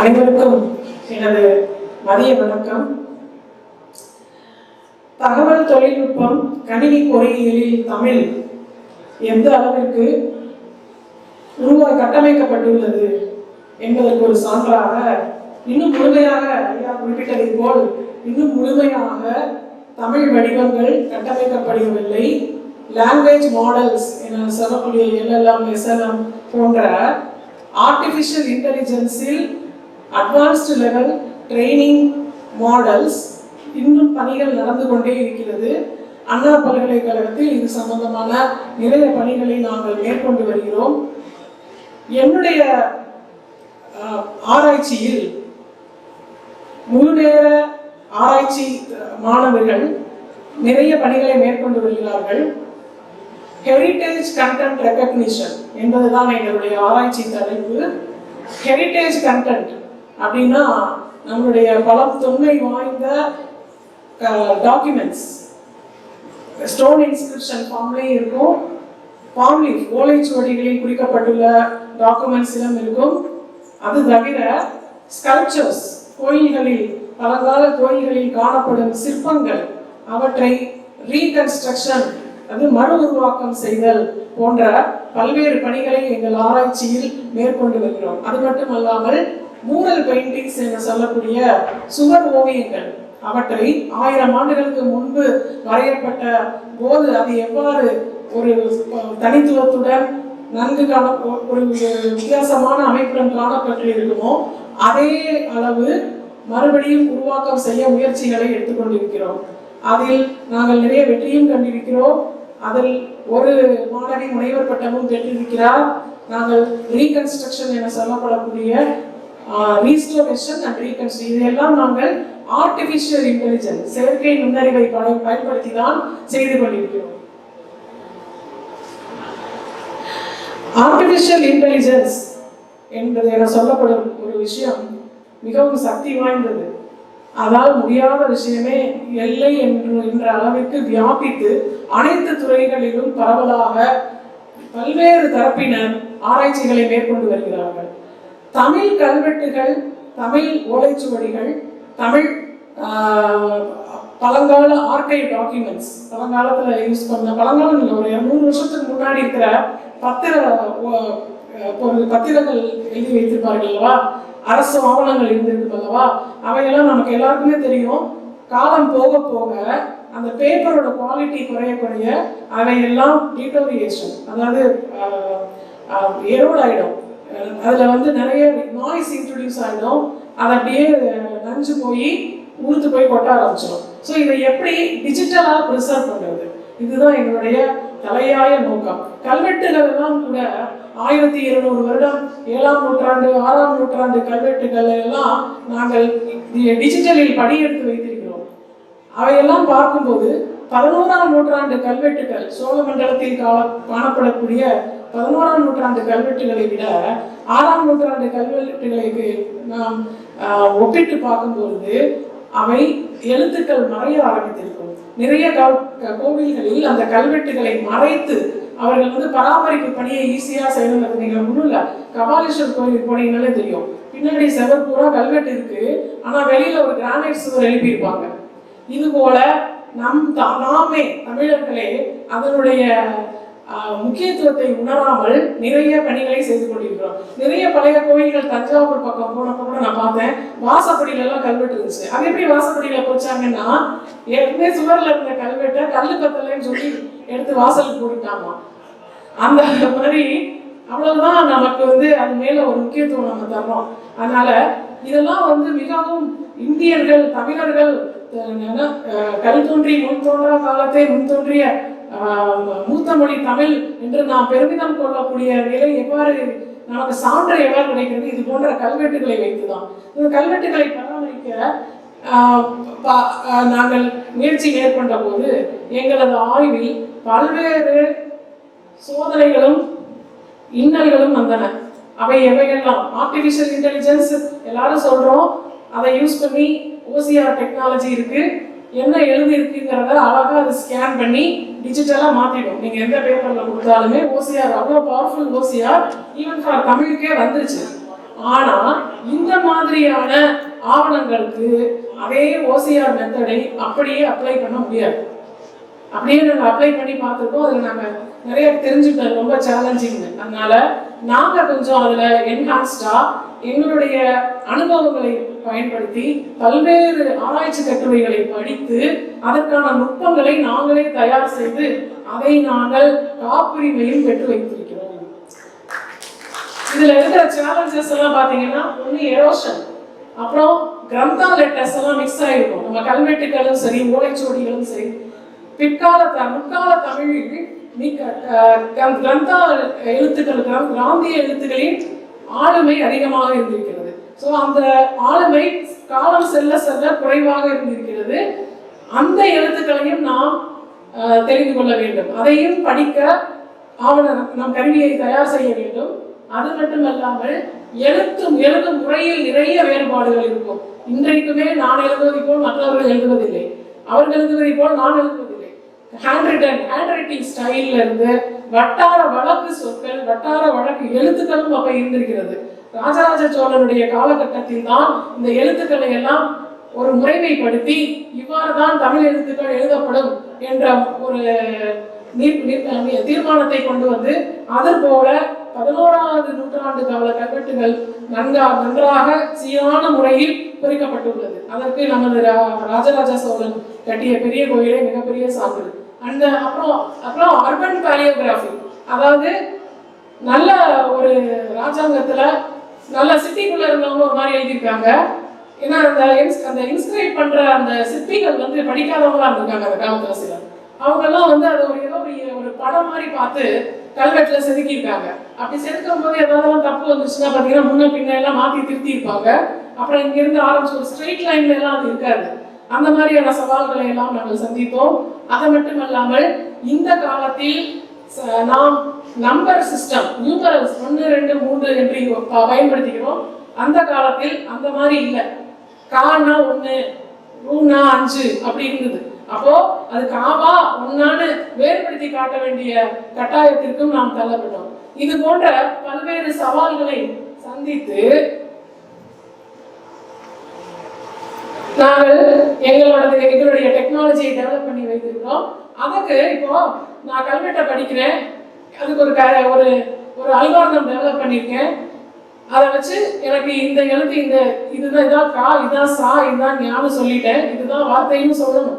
அனைவருக்கும் எனது மதிய வணக்கம். தகவல் தொழில்நுட்பம் கணினி பொறியியலில் தமிழ் எந்த அளவிற்கு உருவா கட்டமைக்கப்பட்டுள்ளது என்பதற்கு ஒரு சான்றாக இன்னும் முழுமையாக ஐயா குறிப்பிட்டதை போல் இன்னும் முழுமையாக தமிழ் வடிவங்கள் கட்டமைக்கப்படவில்லை. லாங்குவேஜ் மாடல்ஸ் என சொல்லக்கூடிய எல்எல்எம் எஸ்எல்எம் போன்ற ஆர்டிஃபிஷியல் இன்டெலிஜென்ஸில் அட்வான்ஸ்டு லெவல் ட்ரைனிங் மாடல்ஸ் இன்னும் பணிகள் நடந்து கொண்டே இருக்கிறது. அண்ணா பல்கலைக்கழகத்தில் இது சம்பந்தமான நிறைய பணிகளை நாங்கள் மேற்கொண்டு வருகிறோம். என்னுடைய ஆராய்ச்சியில் முழு நேர ஆராய்ச்சி மாணவர்கள் நிறைய பணிகளை மேற்கொண்டு வருகிறார்கள். ஹெரிட்டேஜ் கண்டென்ட் ரெக்கக்னிஷன் என்பதுதான் எங்களுடைய ஆராய்ச்சி தலைப்பு. ஹெரிட்டேஜ் கண்டென்ட் அப்படின்னா நம்மளுடைய பல தொன்மை வாய்ந்த டாக்குமெண்ட்ஸ் ஸ்டோன் இன்ஸ்கிரிப்ஷன் ஃபார்ம்லேயும் இருக்கும். பாம்லீஃப் ஓலைச்சுவடிகளில் குறிக்கப்பட்டுள்ள டாக்குமெண்ட்ஸிலும் இருக்கும். அது தவிர ஸ்கல்ப்சர்ஸ் கோயில்களில் பழங்கால கோயில்களில் காணப்படும் சிற்பங்கள் அவற்றை ரீகன்ஸ்ட்ரக்ஷன் அது மறு உருவாக்கம் செய்தல் போன்ற பல்வேறு பணிகளை எங்கள் ஆராய்ச்சியில் மேற்கொண்டு வருகிறோம். அது மட்டுமல்லாமல் மூரல் பெயிண்டிங்ஸ் என்று சொல்லக்கூடிய சுவர் ஓவியங்கள். அவற்றை ஆயிரம் ஆண்டுகளுக்கு முன்பு வரையப்பட்ட போது அது எவ்வாறு ஒரு தனித்துவத்துடன் நன்கு காண ஒரு வித்தியாசமான அமைப்புடன் காணப்பட்டு இருக்குமோ அதே அளவு மறுபடியும் உருவாக்கம் செய்ய முயற்சிகளை எடுத்துக்கொண்டிருக்கிறோம். அதில் நாங்கள் நிறைய வெற்றியும் கண்டிருக்கிறோம். அதில் ஒரு மாணவி முனைவர் பட்டமும் பெற்றிருக்கிறார். நாங்கள் ரீகன்ஸ்ட்ரக்ஷன் என சொல்லப்படக்கூடிய ரீஸ்டோரேஷன் அண்ட் ரீகன்ஸ்ட்ரக்ஷன் இதையெல்லாம் நாங்கள் ஆர்டிஃபிஷியல் இன்டெலிஜென்ஸ் செயற்கை நுண்ணறிவை பயன்படுத்தி தான் செய்து கொண்டிருக்கிறோம். ஆர்டிஃபிஷியல் இன்டெலிஜென்ஸ் என்பது என சொல்லப்படும் ஒரு விஷயம் மிகவும் சக்தி வாய்ந்தது. அதால் முடியாத விஷயமே எல்லை என்று என்ற அளவிற்கு வியாபித்து அனைத்து துறைகளிலும் பரவலாக பல்வேறு தரப்பினர் ஆராய்ச்சிகளை மேற்கொண்டு வருகிறார்கள். தமிழ் கல்வெட்டுகள் தமிழ் ஓலைச்சுவடிகள் தமிழ் பழங்கால ஆர்கைவ் டாக்குமெண்ட்ஸ் பழங்காலத்தில் யூஸ் பண்ண பழங்காலம் இல்லை ஒரு இரநூறு வருஷத்துக்கு முன்னாடி இருக்கிற பத்திர பத்திரங்கள் எழுதி வைத்திருப்பார்கள் அல்லவா? அரசு ஆவணங்கள் இருந்திருக்கு அல்லவா? அவையெல்லாம் நமக்கு எல்லாருக்குமே தெரியும். காலம் போக போக அந்த பேப்பரோட குவாலிட்டி குறைய குறைய அவையெல்லாம் டீட்டோரியேஷன் அதாவது எரோட் அதில் வந்து நிறைய நாய்ஸ் இன்ட்ரடியூஸ் ஆகிடும் அது அப்படியே நஞ்சு போய் ஊர்த்து போய் கொட்ட ஆரம்பிச்சிடும். ஸோ இதை எப்படி டிஜிட்டலாக ப்ரிசர்வ் பண்ணுறது இதுதான் எங்களுடைய தலையாய நோக்கம். கல்வெட்டுகள் எல்லாம் கூட ஆயிரத்தி இருநூறு வருடம் ஏழாம் நூற்றாண்டு ஆறாம் நூற்றாண்டு கல்வெட்டுகள் எல்லாம் நாங்கள் டிஜிட்டலில் படியெடுத்து வைத்திருக்கிறோம். அவையெல்லாம் பார்க்கும்போது பதினோராம் நூற்றாண்டு கல்வெட்டுகள் சோழ மண்டலத்தில் காண காணப்படக்கூடிய பதினோராம் நூற்றாண்டு கல்வெட்டுகளை விட ஆறாம் நூற்றாண்டு கல்வெட்டுகளை நாம் ஒப்பிட்டு பார்க்கும்பொழுது அவை எழுத்துக்கள் மறைய ஆரம்பித்திருக்கும். நிறைய க- கோவில்களில் அந்த கல்வெட்டுகளை மறைத்து அவர்கள் வந்து பராமரிப்பு பணியை ஈஸியா செய்யணும் நீங்க ஒண்ணும் இல்ல. கபாலீஸ்வர் கோயிலுக்கு போனீங்கன்னாலே தெரியும். பின்னாடி செவர் பூரா கல்வெட்டு இருக்கு. ஆனா வெளியில ஒரு கிரானைட் சுவர் எழுப்பியிருப்பாங்க. இது போல நம் நாமே தமிழர்களே அதனுடைய முக்கியத்துவத்தை உணராமல் நிறைய பணிகளை செய்து கொண்டிருக்கிறோம். நிறைய பழைய கோயில்கள் தஞ்சாவூர் பக்கம் போனப்போ கூட நான் பார்த்தேன். வாசப்படியில எல்லாம் கல்வெட்டு இருந்துச்சு அது எப்படி வாசப்படியில போச்சாங்கன்னா ஏற்கனவே சுவர்ல இருந்த கல்வெட்டை கல்லு கத்தலைன்னு சொல்லி எடுத்து வாசலுக்கு போட்டுட்டாமா அந்த மாதிரி அவ்வளவுதான் நமக்கு வந்து அது மேல ஒரு முக்கியத்துவம் நம்ம தர்றோம். அதனால இதெல்லாம் வந்து மிகவும் இந்தியர்கள் தமிழர்கள் என்ன, கல் தோன்றி முன் தோன்றா காலத்தை முன் தோன்றிய மூத்த மொழி தமிழ் என்று நாம் பெருமிதம் கொள்ளக்கூடிய நிலை எவ்வாறு நமக்கு சான்று எவ்வாறு கிடைக்கிறது? இது போன்ற கல்வெட்டுகளை வைத்துதான். இந்த கல்வெட்டுகளை பராமரிக்க ப- நாங்கள் முயற்சி மேற்கொண்ட போது எங்களது ஆய்வில் பல்வேறு சோதனைகளும் இன்னல்களும் வந்தன. அவை எவையெல்லாம்? ஆர்டிஃபிஷியல் இன்டெலிஜென்ஸ் எல்லாரும் சொல்றோம். அதை யூஸ் பண்ணி ஓசிஆர் டெக்னாலஜி இருக்கு. என்ன எழுதி இருக்குங்கிறத அழகா அதை ஸ்கேன் பண்ணி டிஜிட்டலாக மாற்றிடும் நீங்கள் எந்த பேப்பரில் கொடுத்தாலுமே ஓசிஆர் அவ்வளோ பவர்ஃபுல் ஓசிஆர் ஈவன் ஃபார் தமிழுக்கே வந்துருச்சு. ஆனால் இந்த மாதிரியான ஆவணங்களுக்கு அதே ஓசிஆர் மெத்தடை அப்படியே அப்ளை பண்ண முடியாது. அப்படியே நாங்கள் அப்ளை பண்ணி பார்த்துருக்கோம். அதில் நாங்கள் நிறைய தெரிஞ்சுக்கிட்டது ரொம்ப சேலஞ்சிங்னு அதனால நாங்கள் கொஞ்சம் அதில் என்ஹான்ஸ்டாக எங்களுடைய அனுபவங்களை பயன்படுத்தி பல்வேறு ஆராய்ச்சி கட்டுரைகளை படித்து அதற்கான நுட்பங்களை நாங்களே தயார் செய்து அதை நாங்கள் காப்புரிமையும் பெற்று வைத்திருக்கிறோம். இதுல இருக்கிற சேலஞ்சஸ் எல்லாம் பாத்தீங்கன்னா ஒண்ணு எரோஷன் அப்புறம் கிரந்தா லெட்டர்ஸ் எல்லாம் மிக்ஸ் ஆயிருக்கும். நம்ம கல்வெட்டுகளும் சரி ஓலைச்சுவடிகளும் சரி. பிற்கால முற்கால தமிழில் கிரந்தா எழுத்துக்களுக்கு கிர- கிராந்திய எழுத்துக்களின் ஆளுமை அதிகமாக இருந்திருக்கிறது. ஸோ அந்த ஆளுமை காலம் செல்ல செல்ல குறைவாக இருந்திருக்கிறது. அந்த எழுத்துக்களையும் நாம் தெரிந்து கொள்ள வேண்டும். அதையும் படிக்க ஆவண நம் கருவியை தயார் செய்ய வேண்டும். அது மட்டுமல்லாமல் எழுத்தும் எழுதும் முறையில் நிறைய வேறுபாடுகள் இருக்கும். இன்றைக்குமே நான் எழுதுவதை போல் மற்றவர்கள் எழுதுவதில்லை. அவர்கள் எழுதுவதை போல் நான் எழுதுவதில்லை. ஹேண்ட் ரிட்டன் ஹேண்ட் ரைட்டிங் ஸ்டைல்ல இருந்து வட்டார வழக்கு சொற்கள் வட்டார வழக்கு எழுத்துக்களும் அப்ப இருந்திருக்கிறது. ராஜராஜ சோழனுடைய காலகட்டத்தில் தான் இந்த எழுத்துக்களை எல்லாம் ஒரு முறைமைப்படுத்தி இவ்வாறு தான் தமிழ் எழுத்துக்கள் எழுதப்படும் என்ற ஒரு நீர்- நீர்- தீர்மானத்தை கொண்டு வந்து அதற்போல பதினோராவது நூற்றாண்டு கால கல்வெட்டுகள் நன்கா நன்றாக சீரான முறையில் குறிக்கப்பட்டுள்ளது அதற்கு நமது ரா- ராஜராஜ சோழன் கட்டிய பெரிய கோயிலே மிகப்பெரிய சான்று. அந்த அப்புறம் அப்புறம் அர்பன் பேலியோகிராஃபி அதாவது நல்ல ஒரு ராஜாங்கத்துல நல்ல சிட்டிக்குள்ள இருந்தவங்க ஒரு மாதிரி எழுதியிருக்காங்க. ஏன்னா அந்த அந்த இன்ஸ்கிரைப் பண்ற அந்த சிற்பிகள் வந்து படிக்காதவங்களா இருந்திருக்காங்க அந்த காலத்துல சிலர். அவங்க எல்லாம் வந்து அதை ஒரு ஏதோ ஒரு ஒரு படம் மாதிரி பார்த்து கல்வெட்டுல செதுக்கியிருக்காங்க. அப்படி செதுக்கும் போது ஏதாவது தப்பு வந்துச்சுன்னா பாத்தீங்கன்னா முன்ன பின்ன எல்லாம் மாத்தி திருத்தி இருப்பாங்க அப்புறம் இங்க இருந்து ஆரம்பிச்சு ஒரு ஸ்ட்ரெயிட் லைன்ல எல்லாம் அது இருக்காது. அந்த மாதிரியான சவால்களை எல்லாம் நாங்கள் சந்தித்தோம் அது மட்டுமல்லாமல் இந்த காலத்தில் நாம் நம்பர் சிஸ்டம் நியூமரல்ஸ் ஒன்று ரெண்டு மூன்று என்று பயன்படுத்திக்கிறோம் அந்த காலத்தில் அந்த மாதிரி இல்லை. கான்னா ஒன்று ரூனா அஞ்சு அப்படி இருந்தது. அப்போ அது காவா ஒன்னான்னு வேறுபடுத்தி காட்ட வேண்டிய கட்டாயத்திற்கும் நாம் தள்ளப்பட்டோம். இது போன்ற பல்வேறு சவால்களை சந்தித்து நாங்கள் எங்களோட எங்களுடைய டெக்னாலஜியை டெவலப் பண்ணி வைத்திருக்கிறோம். அதுக்கு இப்போ நான் கல்வெட்டை படிக்கிறேன். அதுக்கு ஒரு க ஒரு ஒரு அல்காரிதம் டெவலப் பண்ணியிருக்கேன். அதை வச்சு எனக்கு இந்த எழுத்து இந்த இதுதான் இதான் கா இதான் சா இதுதான் ஞானம் சொல்லிட்டேன். இதுதான் வார்த்தைன்னு சொல்லணும்.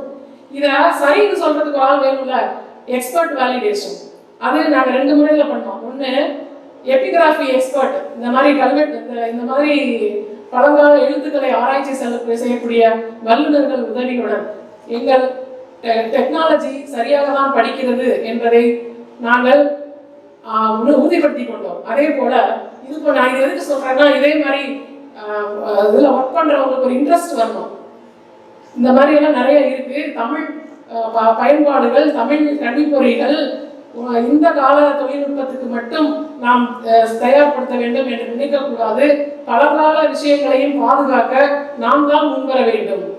இதை சரின்னு சொல்றதுக்கு ஒரு ஆள் வேணும்ல? எக்ஸ்பர்ட் வேலிடேஷன் அது நாங்கள் ரெண்டு முறையில் பண்ணோம். ஒன்று எபிகிராஃபி எக்ஸ்பர்ட் இந்த மாதிரி கல்வெட்டு இந்த- இந்த மாதிரி பழங்கால எழுத்துக்களை ஆராய்ச்சி செல்ல செய்யக்கூடிய வல்லுநர்கள் உதவியுடன் எங்கள் டெக்னாலஜி சரியாக தான் படிக்கிறது என்பதை நாங்கள் உறுதிப்படுத்தி கொண்டோம். அதே போல இது இப்போ நான் இது எதுக்கு சொல்றேன்னா இதே மாதிரி இதில் இதுல ஒர்க் பண்றவங்களுக்கு ஒரு இன்ட்ரெஸ்ட் வரணும். இந்த மாதிரி எல்லாம் நிறைய இருக்கு. தமிழ் ப- பயன்பாடுகள் தமிழ் கல்விப்பொறிகள் இந்த கால தொழில்நுட்பத்துக்கு மட்டும் நாம் தயார்படுத்த வேண்டும் என்று நினைக்கக்கூடாது. பழங்கால விஷயங்களையும் பாதுகாக்க நாம் தான் முன்வர வேண்டும்.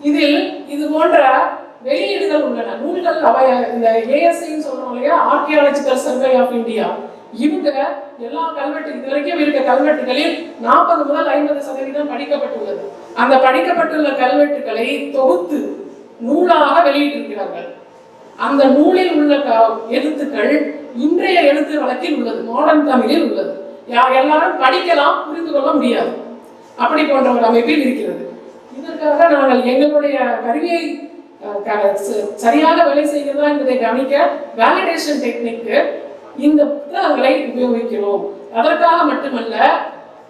இதில் இது போன்ற வெளியீடுகள் உள்ளன. நூல்கள் அவை இந்த ஏஎஸ்ஐன்னு சொல்றோம் இல்லையா? ஆர்கியாலஜிக்கல் சர்வே ஆஃப் இந்தியா இவங்க எல்லா கல்வெட்டு இது வரைக்கும் இருக்க கல்வெட்டுகளில் நாற்பது முதல் ஐம்பது சதவீதம் படிக்கப்பட்டுள்ளது. அந்த படிக்கப்பட்டுள்ள கல்வெட்டுகளை தொகுத்து நூலாக வெளியிட்டிருக்கிறார்கள். அந்த நூலில் உள்ள க- எழுத்துக்கள் இன்றைய எழுத்து வழக்கில் உள்ளது மாடர்ன் தமிழில் உள்ளது. யார் எல்லாரும் படிக்கலாம் புரிந்து கொள்ள முடியாது. அப்படி போன்ற ஒரு அமைப்பில் இருக்கிறது. இதற்காக நாங்கள் எங்களுடைய கருவியை சரியாக வேலை செய்கிறதா என்பதை கவனிக்க வேலிடேஷன் டெக்னிக்கு இந்த புத்தகங்களை உபயோகிக்கிறோம். அதற்காக மட்டுமல்ல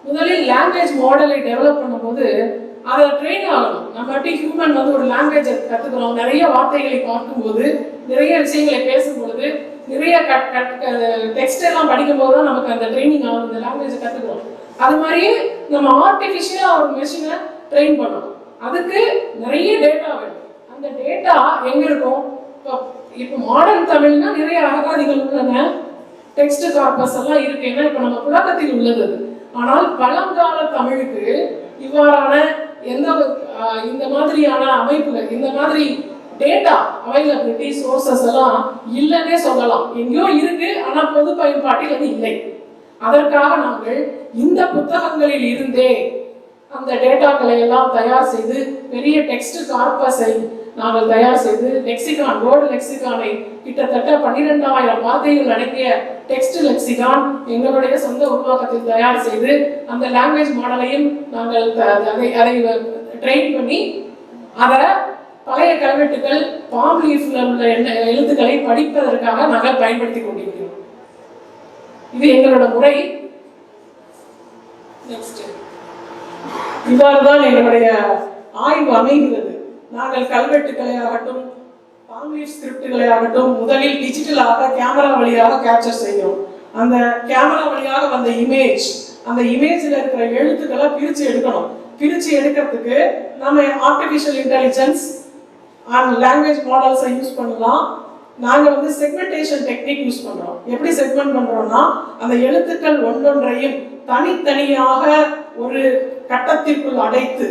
முதலில் லாங்குவேஜ் மாடலை டெவலப் பண்ணும்போது அதை ட்ரெயின் ஆகணும். நம்ம ஹியூமன் வந்து ஒரு லாங்குவேஜை கற்றுக்கிறோம் நிறைய வார்த்தைகளை பார்க்கும்போது நிறைய விஷயங்களை பேசும்பொழுது நிறைய கட் கட் டெக்ஸ்ட் எல்லாம் படிக்கும்போது தான் நமக்கு அந்த ட்ரைனிங் ஆகும். இந்த லாங்குவேஜை கற்றுக்கிறோம் அது மாதிரியே நம்ம ஆர்டிஃபிஷியலாக ஒரு மிஷினை ட்ரெயின் பண்ணணும். அதுக்கு நிறைய டேட்டா வேணும். அந்த டேட்டா எங்க இருக்கும் இப்போ இப்போ மாடர்ன் தமிழ்னா நிறைய அகராதிகள் உள்ளன. டெக்ஸ்ட் கார்பஸ் எல்லாம் இருக்கு. ஏன்னா இப்போ நம்ம புழக்கத்தில் உள்ளது ஆனால் பழங்கால தமிழுக்கு இவ்வாறான எந்த இந்த மாதிரியான அமைப்புகள் இந்த மாதிரி டேட்டா அவைலபிலிட்டி சோர்சஸ் எல்லாம் இல்லைன்னே சொல்லலாம். எங்கேயோ இருக்கு ஆனால் பொது பயன்பாட்டில் அது இல்லை. அதற்காக நாங்கள் இந்த புத்தகங்களில் இருந்தே அந்த டேட்டாக்களை எல்லாம் தயார் செய்து பெரிய டெக்ஸ்ட் கார்பஸை நாங்கள் தயார் செய்து லெக்சிகான் வேர்டு லெக்சிகானை கிட்டத்தட்ட பன்னிரெண்டாயிரம் வார்த்தைகள் அடங்கிய டெக்ஸ்ட் லெக்சிகான் எங்களுடைய சொந்த உருவாக்கத்தில் தயார் செய்து அந்த லாங்குவேஜ் மாடலையும் நாங்கள் த- அதை அதை ட்ரெயின் பண்ணி அதை பழைய கல்வெட்டுகள் பாம் லீஃப்ல உள்ள எழுத்துக்களை படிப்பதற்காக நாங்கள் பயன்படுத்தி கொண்டிருக்கிறோம். இது எங்களோட முறை. நெக்ஸ்ட் இவ்வாறு தான் எங்களுடைய ஆய்வு அமைகிறது. நாங்கள் கல்வெட்டுக்களை ஆகட்டும் பாங்கிலீஷ் ஸ்கிரிப்டுகளை ஆகட்டும் முதலில் டிஜிட்டலாக கேமரா வழியாக கேப்சர் செய்யும் அந்த கேமரா வழியாக வந்த இமேஜ் அந்த இமேஜில் இருக்கிற எழுத்துக்களை பிரித்து எடுக்கணும். பிரித்து எடுக்கிறதுக்கு நம்ம ஆர்டிஃபிஷியல் இன்டெலிஜென்ஸ் அண்ட் லாங்குவேஜ் மாடல்ஸை யூஸ் பண்ணலாம். நாங்கள் வந்து செக்மெண்டேஷன் டெக்னிக் யூஸ் பண்ணுறோம் எப்படி செக்மெண்ட் பண்ணுறோம்னா அந்த எழுத்துக்கள் ஒன்றொன்றையும் தனித்தனியாக ஒரு கட்டத்திற்குள் அடைத்து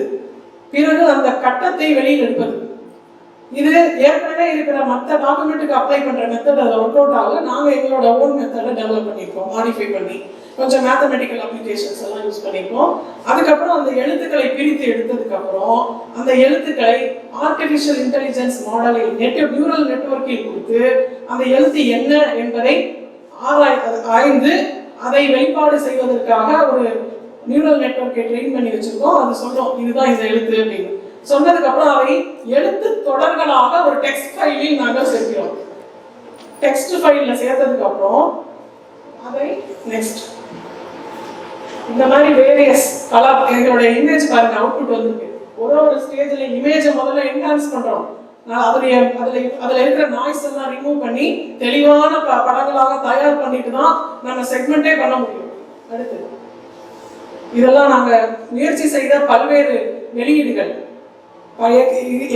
பிறகு அந்த கட்டத்தை வெளியில் எடுப்பது. இது ஏற்கனவே இருக்கிற மற்ற டாக்குமெண்ட்டுக்கு அப்ளை பண்ற மெத்தட் அதில் ஒர்க் அவுட் ஆகல. நாங்க எங்களோட ஓன் மெத்தடை டெவலப் பண்ணியிருக்கோம் மாடிஃபை பண்ணி. கொஞ்சம் மேத்தமெட்டிக்கல் அப்ளிகேஷன்ஸ் எல்லாம் யூஸ் பண்ணியிருக்கோம் அதுக்கப்புறம் அந்த எழுத்துக்களை பிரித்து எடுத்ததுக்கு அப்புறம் அந்த எழுத்துக்களை ஆர்டிபிஷியல் இன்டெலிஜென்ஸ் மாடலில் நெட் நியூரல் நெட்ஒர்க்கில் கொடுத்து அந்த எழுத்து என்ன என்பதை ஆராய் ஆய்ந்து அதை வெளிப்பாடு செய்வதற்காக ஒரு நியூரல் நெட்வொர்க்கை ட்ரெயின் பண்ணி வச்சிருக்கோம். அது சொல்லும் இதுதான் இந்த எழுத்து அப்படின்னு. சொன்னதுக்கப்புறம் அவை அதை எழுத்து தொடர்களாக ஒரு டெக்ஸ்ட் ஃபைலில் நாங்கள் சேர்க்கிறோம். டெக்ஸ்ட் ஃபைலில் சேர்த்ததுக்கு அப்புறம் அதை நெக்ஸ்ட் இந்த மாதிரி வேரியஸ் கலர் எங்களுடைய இமேஜ் பாருங்க அவுட்புட் வந்திருக்கு. ஒரு ஒரு ஸ்டேஜில் இமேஜை முதல்ல என்ஹான்ஸ் பண்ணுறோம் நான் அதனுடைய அதில் அதில் இருக்கிற நாய்ஸ் எல்லாம் ரிமூவ் பண்ணி தெளிவான ப- படங்களாக தயார் பண்ணிட்டு தான் நம்ம செக்மெண்ட்டே பண்ண முடியும். அடுத்து. இதெல்லாம் நாங்கள் முயற்சி செய்த பல்வேறு வெளியீடுகள்.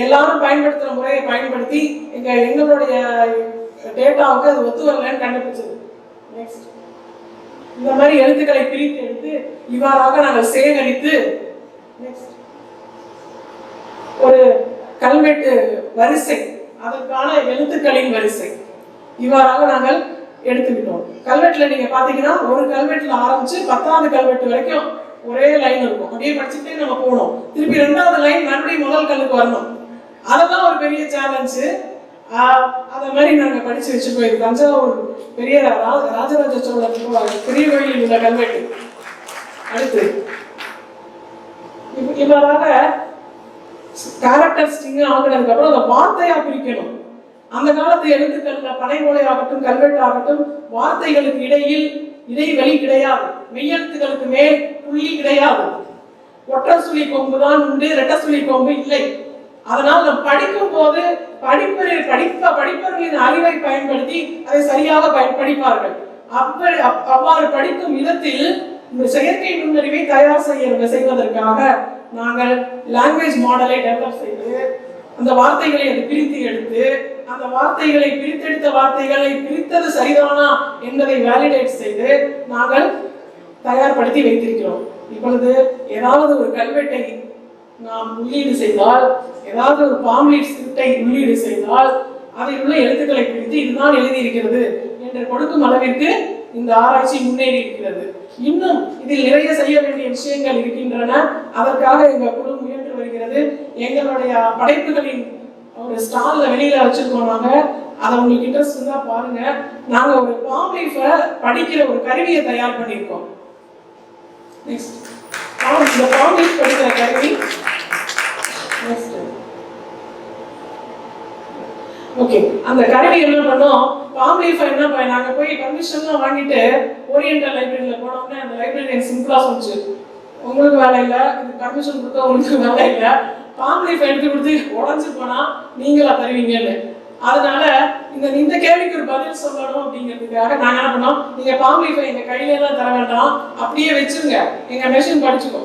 எல்லாரும் பயன்படுத்துகிற முறையை பயன்படுத்தி எங்கள் எங்களுடைய டேட்டாவுக்கு அது ஒத்து வரலன்னு கண்டுபிடிச்சது. நெக்ஸ்ட் இந்த மாதிரி எழுத்துக்களை பிரித்து எடுத்து இவ்வாறாக நாங்கள் சேகரித்து நெக்ஸ்ட் ஒரு கல்வெட்டு வரிசை அதற்கான எழுத்துக்களின் வரிசை. இவ்வாறாக நாங்கள் எடுத்துக்கிட்டோம் கல்வெட்டுல நீங்க பாத்தீங்கன்னா ஒரு கல்வெட்டுல ஆரம்பிச்சு பத்தாவது கல்வெட்டு வரைக்கும் ஒரே லைன் இருக்கும். அப்படியே படிச்சுட்டே நம்ம போகணும். திருப்பி ரெண்டாவது லைன் மறுபடியும் முதல் கல்லுக்கு வரணும். அதெல்லாம் ஒரு பெரிய சேலஞ்சு அதை மாதிரி நாங்கள் படிச்சு வச்சுருக்கோம். இது தஞ்சாவூர் பெரிய ரா- ராஜராஜ சோழர் பெரிய கோயிலில் உள்ள கல்வெட்டு. அடுத்து இப்போ இவ்வாறாக கேரக்டர் ஸ்டிங் ஆகுனதுக்கு அப்புறம் அந்த வார்த்தையா பிரிக்கணும். அந்த காலத்து எழுத்துக்கள்ல பனைமொழி ஆகட்டும் கல்வெட்டு ஆகட்டும் வார்த்தைகளுக்கு இடையில் இடைவெளி கிடையாது. மெய்யெழுத்துகளுக்கு மேல் புள்ளி கிடையாது. ஒற்றை சுழி கொம்பு தான் உண்டு ரெட்டை சுழி கொம்பு இல்லை. அதனால் நாம் படிக்கும் போது படிப்பறி படிப்ப படிப்பவர்களின் அறிவை பயன்படுத்தி அதை சரியாக பயன் படிப்பார்கள். அப்படி அவ்வாறு படிக்கும் விதத்தில் இந்த செயற்கை நுண்ணறிவை தயார் செய்ய செய்வதற்காக நாங்கள் லாங்குவேஜ் மாடலை டெவலப் செய்து அந்த வார்த்தைகளை அது பிரித்து எடுத்து அந்த வார்த்தைகளை பிரித்தெடுத்த வார்த்தைகளை பிரித்தது சரிதானா என்பதை வேலிடேட் செய்து நாங்கள் தயார்படுத்தி வைத்திருக்கிறோம். இப்பொழுது ஏதாவது ஒரு கல்வெட்டை நாம் உள்ளீடு செய்தால் ஏதாவது ஒரு பாம்லீட் ஸ்கிரிப்டை உள்ளீடு செய்தால் அதில் உள்ள எழுத்துக்களை குறித்து இதுதான் எழுதியிருக்கிறது என்று கொடுக்கும் அளவிற்கு இந்த ஆராய்ச்சி முன்னேறி இருக்கிறது இன்னும் இதில் நிறைய செய்ய வேண்டிய விஷயங்கள் இருக்கின்றன. அதற்காக எங்க குழு முயன்று வருகிறது. எங்களுடைய படைப்புகளின் ஒரு ஸ்டால்ல வெளியில வச்சிருக்கோம் நாங்க. அதை உங்களுக்கு இன்ட்ரெஸ்ட் இருந்தா பாருங்க. நாங்க ஒரு பாம்லீஃபை படிக்கிற ஒரு கருவியை தயார் பண்ணியிருக்கோம். நெக்ஸ்ட் இந்த பாம்லீஃப் படிக்கிற கருவி நெக்ஸ்ட் ஓகே அந்த கருவி என்ன பண்ணோம்? பாம் லீஃப் என்ன பண்ண நாங்கள் போய் பர்மிஷன்லாம் வாங்கிட்டு ஓரியண்டல் லைப்ரரியில் போனோம்னா அந்த லைப்ரரியன் சிம்பிளாக சொன்னுச்சு உங்களுக்கு வேலை இல்லை இது பர்மிஷன் கொடுத்தா உங்களுக்கு வேலை இல்லை. பாம் லீஃப் எடுத்து கொடுத்து உடஞ்சி போனால் நீங்களா தருவீங்கன்னு. அதனால இந்த இந்த கேள்விக்கு ஒரு பதில் சொல்லணும் அப்படிங்கிறதுக்காக நாங்க என்ன பண்ணோம்? நீங்க பாம்பிஃபை எங்க கையில எல்லாம் தர வேண்டாம். அப்படியே வச்சிருங்க. எங்க மெஷின் படிச்சுக்கோ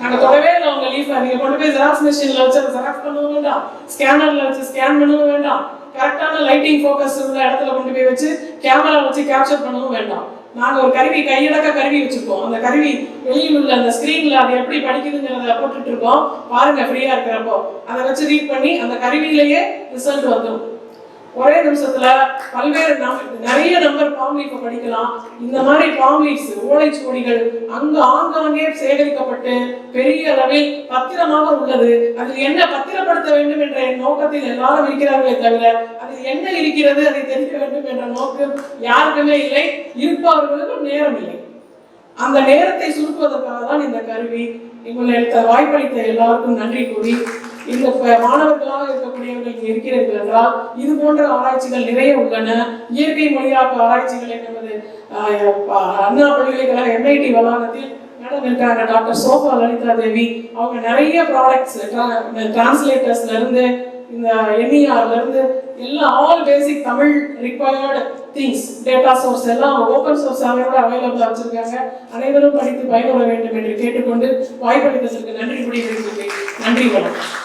நாங்க தொடவே இல்லை உங்க லீஃபை நீங்க கொண்டு போய் ஜெராக்ஸ் மிஷின்ல வச்சு அதை ஜெராக்ஸ் பண்ணவும் வேண்டாம். ஸ்கேனர்ல வச்சு ஸ்கேன் பண்ணவும் வேண்டாம். கரெக்டான லைட்டிங் ஃபோக்கஸ் உள்ள இடத்துல கொண்டு போய் வச்சு கேமரா வச்சு கேப்சர் பண்ணவும் வேண்டாம். நாங்கள் ஒரு கருவி கையடக்க கருவி வச்சுருக்கோம். அந்த கருவி வெளியில் உள்ள அந்த ஸ்க்ரீனில் அது எப்படி படிக்குதுங்கிறத போட்டுட்டு இருக்கோம். பாருங்க ஃப்ரீயாக இருக்கிறப்போ. அதை வச்சு ரீட் பண்ணி அந்த கருவியிலேயே ரிசல்ட் வந்துடும் ஒரே நிமிஷத்துல பல்வேறு நிறைய நம்பர் பாம் படிக்கலாம். இந்த மாதிரி பாம் லீஃப்ஸ் ஓலைச்சுவடிகள் அங்கு ஆங்காங்கே சேகரிக்கப்பட்டு பெரிய அளவில் பத்திரமாக உள்ளது. அதில் என்ன பத்திரப்படுத்த வேண்டும் என்ற நோக்கத்தில் எல்லாரும் இருக்கிறார்களே தவிர அதில் என்ன இருக்கிறது அதை தெரிவிக்க வேண்டும் என்ற நோக்கம் யாருக்குமே இல்லை இருப்பவர்களுக்கும் நேரம் இல்லை. அந்த நேரத்தை சுருக்குவதற்காக தான் இந்த கருவி எங்களை வாய்ப்பளித்த எல்லாருக்கும் நன்றி கூறி இந்த மாணவர்களாக இருக்கக்கூடியவர்கள் இங்கே இருக்கிறீர்கள் என்றால் இது போன்ற ஆராய்ச்சிகள் நிறைய உள்ளன. இயற்கை மொழியாக்க ஆராய்ச்சிகளை நமது அண்ணா பல்கலைக்கழக எம்ஐடி வளாகத்தில் மேடம் இருக்காங்க டாக்டர் சோபா லலிதா தேவி. அவங்க நிறைய ப்ராடக்ட்ஸ் டிரான்ஸ்லேட்டர்ஸ்ல இருந்து இந்த எம்இஆர்ல இருந்து எல்லா all basic Tamil required things data source எல்லாம் ஓப்பன் சோர்ஸாக கூட அவைலபிளாக வச்சிருக்காங்க. அனைவரும் படித்து பயனுற வேண்டும் என்று கேட்டுக்கொண்டு வாய்ப்பளித்ததற்கு நன்றி கூறி நன்றி வணக்கம்.